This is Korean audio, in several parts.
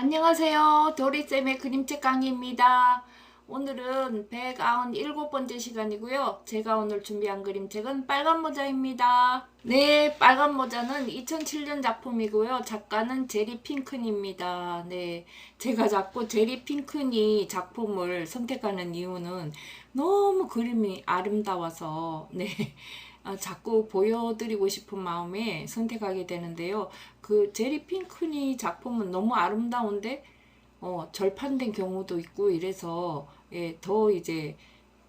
안녕하세요. 도리쌤의 그림책 강의입니다. 오늘은 197번째 시간이고요. 제가 오늘 준비한 그림책은 빨간 모자입니다. 네, 빨간 모자는 2007년 작품이고요. 작가는 제리 핑큰입니다. 네, 제가 자꾸 제리 핑큰이 작품을 선택하는 이유는 너무 그림이 아름다워서 네. 아, 자꾸 보여드리고 싶은 마음에 선택하게 되는데요. 그 제리 핑크니 작품은 너무 아름다운데 어, 절판된 경우도 있고 이래서 예, 더 이제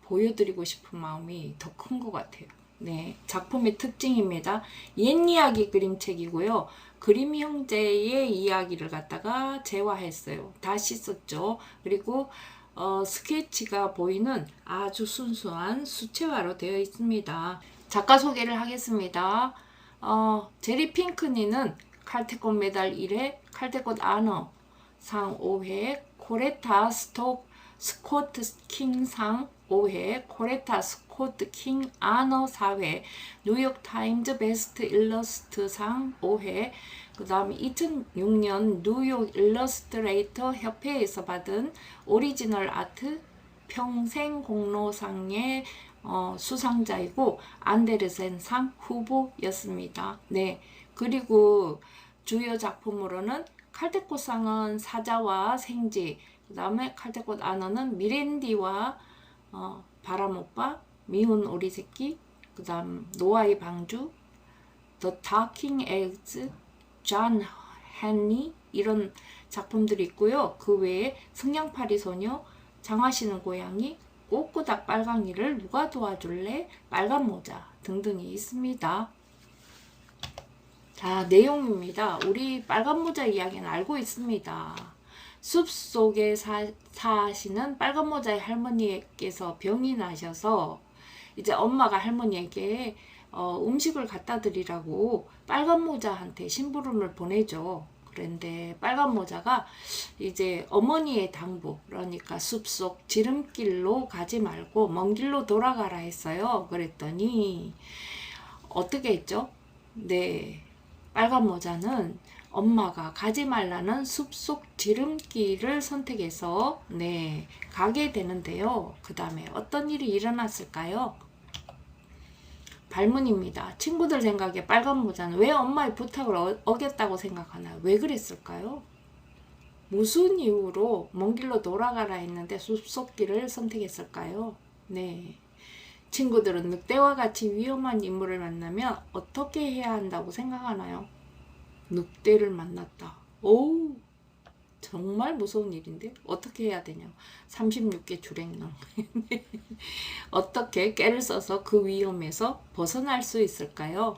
보여드리고 싶은 마음이 더 큰 것 같아요. 네, 작품의 특징입니다. 옛 이야기 그림책이고요. 그림 형제의 이야기를 갖다가 재화했어요. 다시 썼죠. 그리고 어, 스케치가 보이는 아주 순수한 수채화로 되어 있습니다. 작가 소개를 하겠습니다. 어, 제리 핑크니는 칼테꽃 메달 1회, 칼테꽃 아너 상 5회, 코레타 스톡 스코트 킹상 5회, 코레타 스코트 킹 아너 4회, 뉴욕 타임즈 베스트 일러스트상 5회, 그 다음에 2006년 뉴욕 일러스트레이터 협회에서 받은 오리지널 아트 평생 공로상의 어, 수상자이고 안데르센상 후보였습니다. 네. 그리고 주요 작품으로는 칼테꽃상은 사자와 생지, 그 다음에 칼테꽃 아너는 미랜디와 어, 바람오빠, 미운 오리 새끼, 그 다음 노아의 방주, The Talking Eggs, 존 헨리 이런 작품들이 있고요. 그 외에 성냥팔이 소녀, 장화시는 고양이, 꼬꼬닥 빨강이를 누가 도와줄래? 빨간 모자 등등이 있습니다. 자, 내용입니다. 우리 빨간 모자 이야기는 알고 있습니다. 숲 속에 사, 사시는 빨간 모자의 할머니께서 병이 나셔서 이제 엄마가 할머니에게 어, 음식을 갖다 드리라고 빨간 모자한테 심부름을 보내죠. 그런데 빨간 모자가 이제 어머니의 당부 그러니까 숲속 지름길로 가지 말고 먼 길로 돌아가라 했어요. 그랬더니 어떻게 했죠? 네. 빨간 모자는 엄마가 가지 말라는 숲속 지름길을 선택해서 네 가게 되는데요. 그 다음에 어떤 일이 일어났을까요? 발문입니다. 친구들 생각에 빨간 모자는 왜 엄마의 부탁을 어, 어겼다고 생각하나요? 왜 그랬을까요? 무슨 이유로 먼 길로 돌아가라 했는데 숲속길을 선택했을까요? 네. 친구들은 늑대와 같이 위험한 인물을 만나면 어떻게 해야 한다고 생각하나요? 늑대를 만났다. 오, 정말 무서운 일인데 어떻게 해야 되냐? 36개 주랭랑 어떻게 깨를 써서 그 위험에서 벗어날 수 있을까요?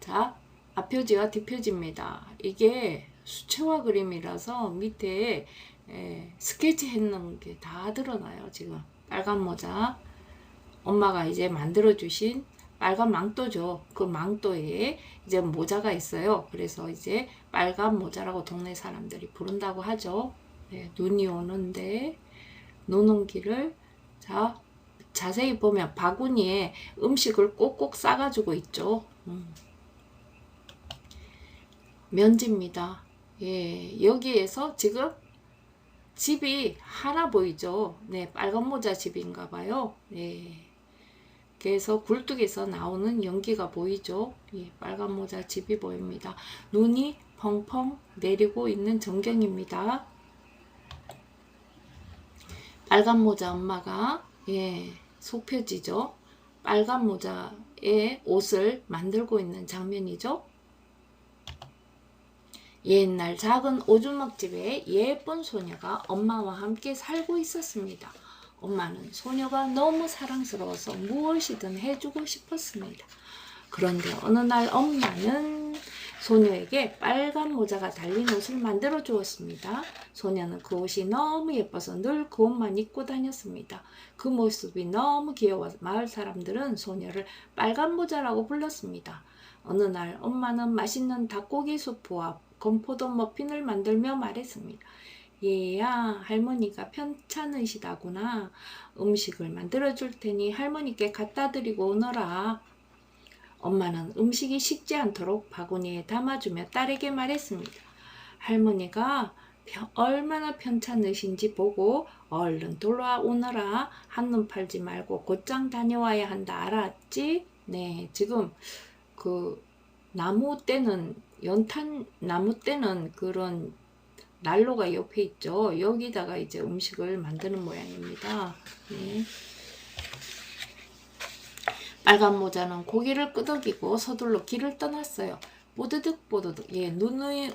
자, 앞표지와 뒷표지입니다. 이게 수채화 그림이라서 밑에 에, 스케치 했는 게 다 드러나요. 지금 빨간 모자 엄마가 이제 만들어 주신 빨간 망토죠. 그 망토에 이제 모자가 있어요. 그래서 이제 빨간 모자라고 동네 사람들이 부른다고 하죠. 네, 눈이 오는데 눈온 길을 자 자세히 보면 바구니에 음식을 꼭꼭 싸가지고 있죠. 음. 면지입니다. 예, 여기에서 지금 집이 하나 보이죠. 네, 빨간 모자 집인가 봐요. 예. 그래서 굴뚝에서 나오는 연기가 보이죠. 예, 빨간 모자 집이 보입니다. 눈이 펑펑 내리고 있는 전경입니다. 빨간 모자 엄마가 예, 속 펴지죠. 빨간 모자의 옷을 만들고 있는 장면이죠. 옛날 작은 오주막집에 예쁜 소녀가 엄마와 함께 살고 있었습니다. 엄마는 소녀가 너무 사랑스러워서 무엇이든 해주고 싶었습니다. 그런데 어느 날 엄마는 소녀에게 빨간 모자가 달린 옷을 만들어 주었습니다. 소녀는 그 옷이 너무 예뻐서 늘 그 옷만 입고 다녔습니다. 그 모습이 너무 귀여워 마을 사람들은 소녀를 빨간 모자라고 불렀습니다. 어느 날 엄마는 맛있는 닭고기 수프와 건포도 머핀을 만들며 말했습니다. 얘야, 할머니가 편찮으시다구나. 음식을 만들어 줄 테니 할머니께 갖다 드리고 오너라. 엄마는 음식이 식지 않도록 바구니에 담아주며 딸에게 말했습니다. 할머니가 펴- 얼마나 편찮으신지 보고 얼른 돌아오너라 한눈 팔지 말고 곧장 다녀와야 한다 알았지? 네 지금 그 나무 때는 연탄 나무 때는 그런 난로가 옆에 있죠 여기다가 이제 음식을 만드는 모양입니다 네. 빨간 모자는 고개를 끄덕이고 서둘러 길을 떠났어요. 뽀드득 뽀드득 예 눈이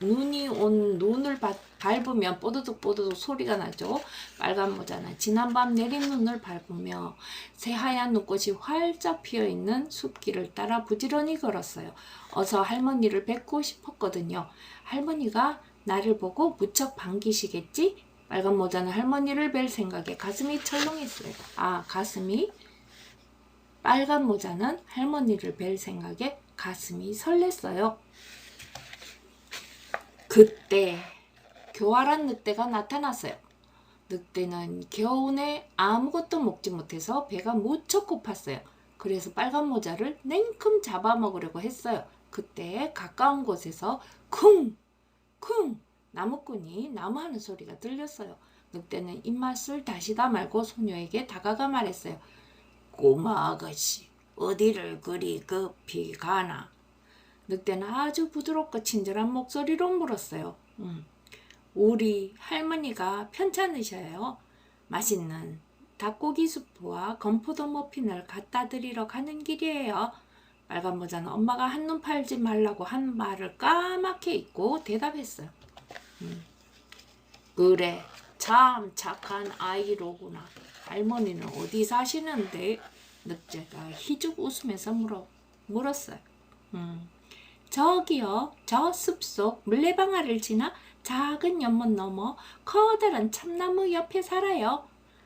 눈이 온 눈을 바- 밟으면 뽀드득 뽀드득 소리가 나죠. 빨간 모자는 지난밤 내린 눈을 밟으며 새하얀 눈꽃이 활짝 피어 있는 숲길을 따라 부지런히 걸었어요. 어서 할머니를 뵙고 싶었거든요. 할머니가 나를 보고 무척 반기시겠지? 빨간 모자는 할머니를 뵐 생각에 가슴이 철렁했어요. 아 가슴이 빨간 모자는 할머니를 뵐 생각에 가슴이 설렜어요. 그때 교활한 늑대가 나타났어요. 늑대는 겨우내 아무것도 먹지 못해서 배가 무척 고팠어요. 그래서 빨간 모자를 냉큼 잡아먹으려고 했어요. 그때 가까운 곳에서 쿵! 쿵! 나무꾼이 나무하는 소리가 들렸어요. 늑대는 입맛을 다시다 말고 소녀에게 다가가 말했어요. 꼬마 아가씨, 어디를 그리 급히 가나? 늑대는 아주 부드럽고 친절한 목소리로 물었어요. 음, 우리 할머니가 편찮으셔요. 맛있는 닭고기 수프와 건포도 머핀을 갖다 드리러 가는 길이에요. 빨간 모자는 엄마가 한눈 팔지 말라고 한 말을 까맣게 잊고 대답했어요. 음, 그래, 참 착한 아이로구나. 할머니는 어디 사시는데? 늑대가 희죽 웃으면서 물어, 물었어요. 음, 저기요, 저 숲속 물레방아를 지나 작은 연못 넘어 커다란 참나무 옆에 살아요.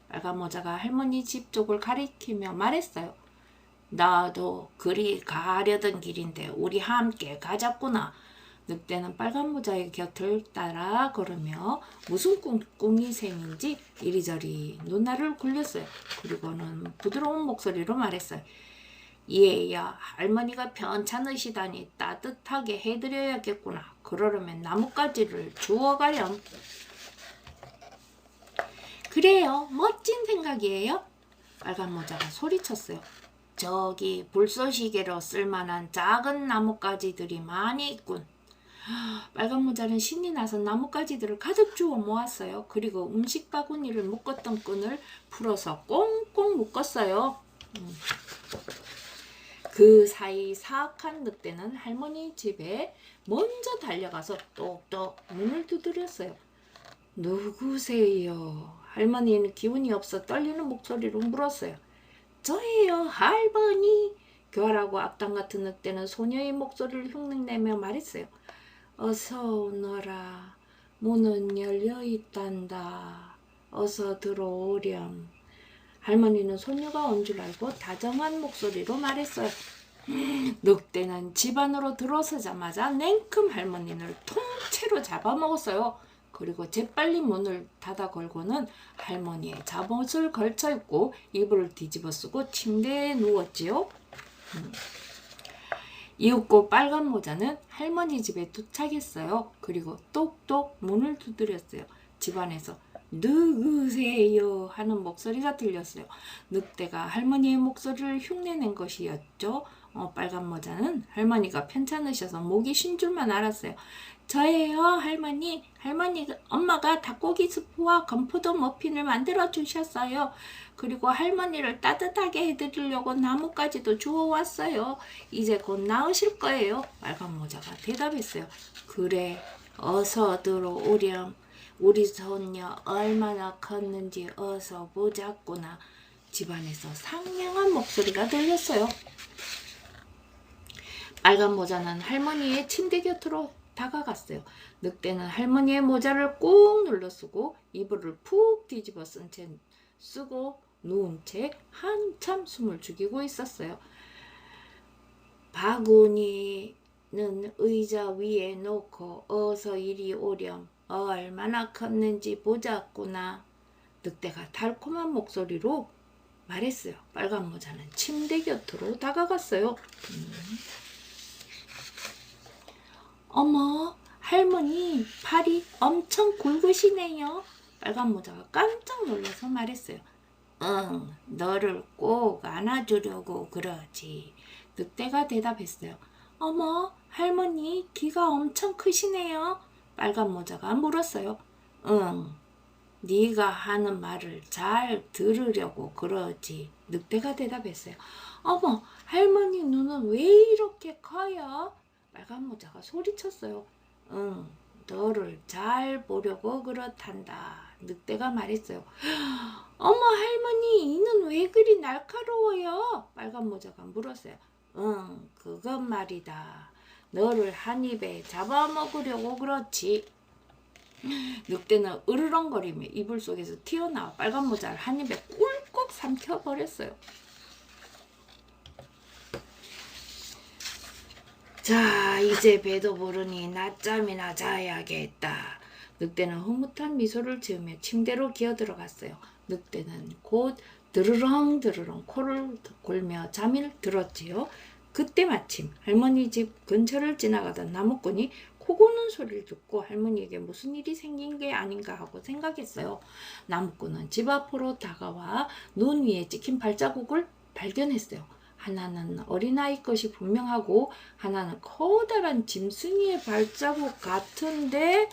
빨간 모자가 할머니 집 쪽을 가리키며 말했어요. 나도 그리 가려던 길인데 우리 함께 가자꾸나. 늑대는 빨간 모자의 곁을 따라 걸으며 무슨 꿍꿍이 셈인지 이리저리 눈알을 굴렸어요. 그리고는 부드러운 목소리로 말했어요. 얘야 할머니가 편찮으시다니 따뜻하게 해드려야겠구나. 그러려면 나뭇가지를 주워가렴. 그래요. 멋진 생각이에요. 빨간 모자가 소리쳤어요. 저기 불쏘시개로 쓸만한 작은 나뭇가지들이 많이 있군. 빨간 모자는 신이 나서 나뭇가지들을 가득 주워 모았어요. 그리고 음식 바구니를 묶었던 끈을 풀어서 꽁꽁 묶었어요. 음. 그 사이 사악한 늑대는 할머니 집에 먼저 달려가서 똑똑 문을 두드렸어요. 누구세요? 할머니는 기운이 없어 떨리는 목소리로 물었어요. 저예요, 할머니. 교활하고 악당 같은 늑대는 소녀의 목소리를 흉내내며 말했어요. 어서 오너라. 문은 열려 있단다. 어서 들어오렴. 할머니는 소녀가 온 줄 알고 다정한 목소리로 말했어요. 늑대는 집 안으로 들어서자마자 냉큼 할머니를 통째로 잡아먹었어요. 그리고 재빨리 문을 닫아 걸고는 할머니의 잠옷을 걸쳐 입고 이불을 뒤집어 쓰고 침대에 누웠지요. 음. 이윽고 빨간 모자는 할머니 집에 도착했어요. 그리고 똑똑 문을 두드렸어요. 집안에서 누구세요? 하는 목소리가 들렸어요. 늑대가 할머니의 목소리를 흉내낸 것이었죠. 어, 빨간 모자는 할머니가 편찮으셔서 목이 쉰 줄만 알았어요. 저예요, 할머니. 할머니, 엄마가 닭고기 스프와 건포도 머핀을 만들어 주셨어요. 그리고 할머니를 따뜻하게 해드리려고 나뭇가지도 주워왔어요. 이제 곧 나으실 거예요. 빨간 모자가 대답했어요. 그래, 어서 들어오렴. 우리 손녀 얼마나 컸는지 어서 보자꾸나. 집안에서 상냥한 목소리가 들렸어요. 빨간 모자는 할머니의 침대 곁으로 다가갔어요. 늑대는 할머니의 모자를 꾹 눌러 쓰고 이불을 푹 뒤집어 쓴 채 쓰고 누운 채 한참 숨을 죽이고 있었어요. 바구니는 의자 위에 놓고 어서 이리 오렴. 얼마나 컸는지 보자꾸나. 늑대가 달콤한 목소리로 말했어요. 빨간 모자는 침대 곁으로 다가갔어요. 음. 어머, 할머니 팔이 엄청 굵으시네요. 빨간 모자가 깜짝 놀라서 말했어요. 응, 너를 꼭 안아주려고 그러지. 늑대가 대답했어요. 어머, 할머니 귀가 엄청 크시네요. 빨간 모자가 물었어요. 응, 네가 하는 말을 잘 들으려고 그러지. 늑대가 대답했어요. 어머, 할머니 눈은 왜 이렇게 커요? 빨간 모자가 소리쳤어요. 응, 너를 잘 보려고 그렇단다. 늑대가 말했어요. 어머, 할머니, 이는 왜 그리 날카로워요? 빨간 모자가 물었어요. 응, 그건 말이다. 너를 한 입에 잡아먹으려고 그렇지. 늑대는 으르렁거리며 이불 속에서 튀어나와 빨간 모자를 한 입에 꿀꺽 삼켜버렸어요. 자, 이제 배도 부르니 낮잠이나 자야겠다. 늑대는 흐뭇한 미소를 지으며 침대로 기어 들어갔어요. 늑대는 곧 드르렁 드르렁 코를 골며 잠을 들었지요. 그때 마침 할머니 집 근처를 지나가던 나무꾼이 코 고는 소리를 듣고 할머니에게 무슨 일이 생긴 게 아닌가 하고 생각했어요. 나무꾼은 집 앞으로 다가와 눈 위에 찍힌 발자국을 발견했어요. 하나는 어린아이 것이 분명하고 하나는 커다란 짐승이의 발자국 같은데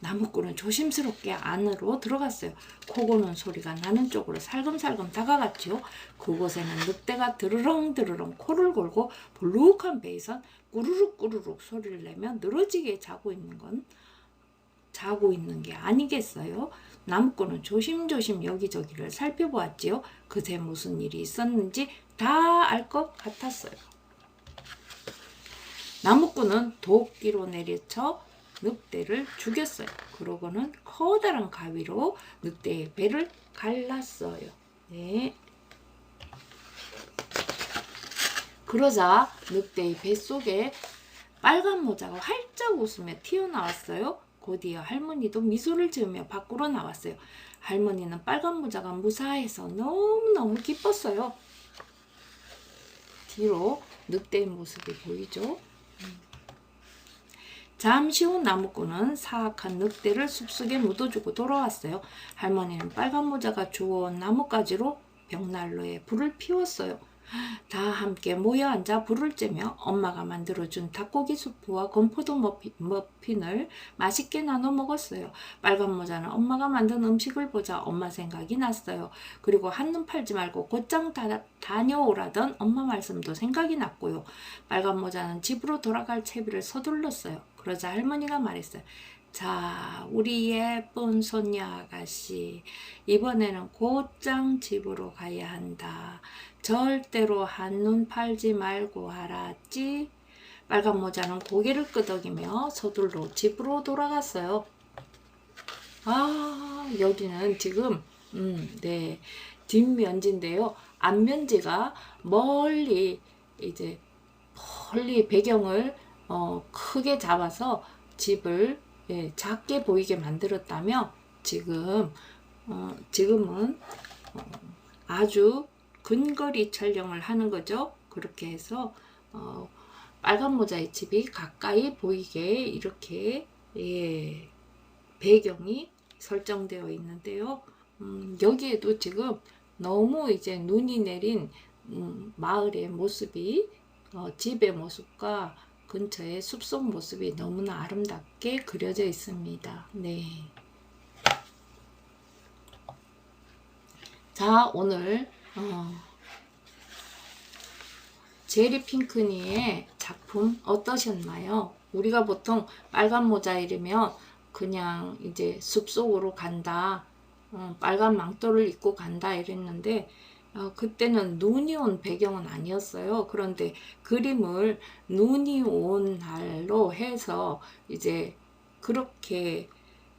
나무꾼은 조심스럽게 안으로 들어갔어요. 코 고는 소리가 나는 쪽으로 살금살금 다가갔지요. 그곳에는 늑대가 드르렁 드르렁 코를 골고 볼록한 배에선 꾸르륵 꾸르륵 소리를 내며 늘어지게 자고 있는 건 자고 있는 게 아니겠어요? 나무꾼은 조심조심 여기저기를 살펴보았지요. 그새 무슨 일이 있었는지 다 알 것 같았어요. 나무꾼은 도끼로 내리쳐 늑대를 죽였어요. 그러고는 커다란 가위로 늑대의 배를 갈랐어요. 네. 그러자 늑대의 뱃속에 빨간 모자가 활짝 웃으며 튀어나왔어요. 곧이어 할머니도 미소를 지으며 밖으로 나왔어요. 할머니는 빨간 모자가 무사해서 너무너무 기뻤어요. 뒤로 늑대의 모습이 보이죠? 잠시 후 나무꾼은 사악한 늑대를 숲속에 묻어주고 돌아왔어요. 할머니는 빨간 모자가 주워온 나뭇가지로 벽난로에 불을 피웠어요. 다 함께 모여 앉아 불을 쬐며 엄마가 만들어준 닭고기 수프와 건포도 머피, 머핀을 맛있게 나눠 먹었어요. 빨간 모자는 엄마가 만든 음식을 보자 엄마 생각이 났어요. 그리고 한눈 팔지 말고 곧장 다, 다녀오라던 엄마 말씀도 생각이 났고요. 빨간 모자는 집으로 돌아갈 채비를 서둘렀어요. 그러자 할머니가 말했어요. 자, 우리 예쁜 손녀 아가씨, 이번에는 곧장 집으로 가야 한다. 절대로 한눈 팔지 말고 알았지? 빨간 모자는 고개를 끄덕이며 서둘러 집으로 돌아갔어요. 아, 여기는 지금, 음, 네, 뒷면지인데요. 앞면지가 멀리, 이제, 멀리 배경을, 어, 크게 잡아서 집을, 예, 작게 보이게 만들었다며, 지금, 어, 지금은, 어, 아주 근거리 촬영을 하는 거죠. 그렇게 해서 어, 빨간 모자의 집이 가까이 보이게 이렇게 예, 배경이 설정되어 있는데요. 음, 여기에도 지금 너무 이제 눈이 내린 음, 마을의 모습이 어, 집의 모습과 근처의 숲속 모습이 너무나 아름답게 그려져 있습니다. 네. 자, 오늘 어, 제리 핑크니의 작품 어떠셨나요? 우리가 보통 빨간 모자 이르면 그냥 이제 숲속으로 간다, 어, 빨간 망토를 입고 간다 이랬는데 어, 그때는 눈이 온 배경은 아니었어요. 그런데 그림을 눈이 온 날로 해서 이제 그렇게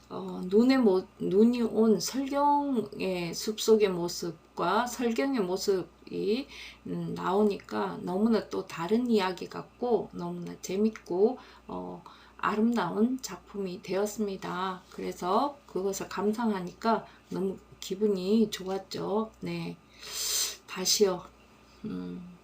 어, 눈에 모, 눈이 온 설경의 숲속의 모습 과 설경의 모습이 음, 나오니까 너무나 또 다른 이야기 같고 너무나 재밌고 어, 아름다운 작품이 되었습니다. 그래서 그것을 감상하니까 너무 기분이 좋았죠. 네. 다시요. 음,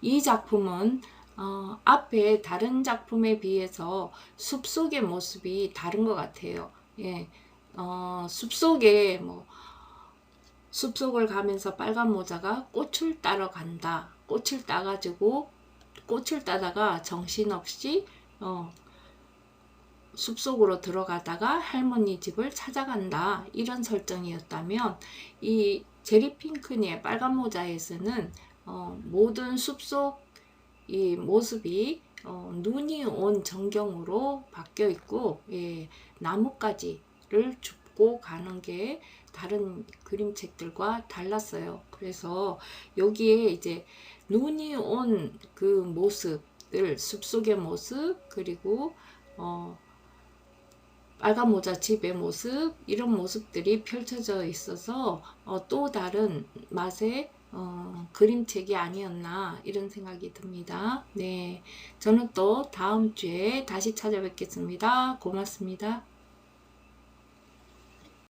이 작품은 어, 앞에 다른 작품에 비해서 숲속의 모습이 다른 것 같아요. 예, 어, 숲속에 뭐 숲속을 가면서 빨간 모자가 꽃을 따러 간다. 꽃을 따가지고 꽃을 따다가 정신없이 어, 숲속으로 들어가다가 할머니 집을 찾아간다. 이런 설정이었다면 이 제리 핑크니의 빨간 모자에서는 어, 모든 숲속 이 모습이 어, 눈이 온 전경으로 바뀌어 있고 예, 나뭇가지를 줍고 가는 게 다른 그림책들과 달랐어요. 그래서 여기에 이제 눈이 온 그 모습들 숲속의 모습 그리고 어, 빨간 모자 집의 모습 이런 모습들이 펼쳐져 있어서 어, 또 다른 맛의 어, 그림책이 아니었나 이런 생각이 듭니다. 네, 저는 또 다음 주에 다시 찾아뵙겠습니다. 고맙습니다.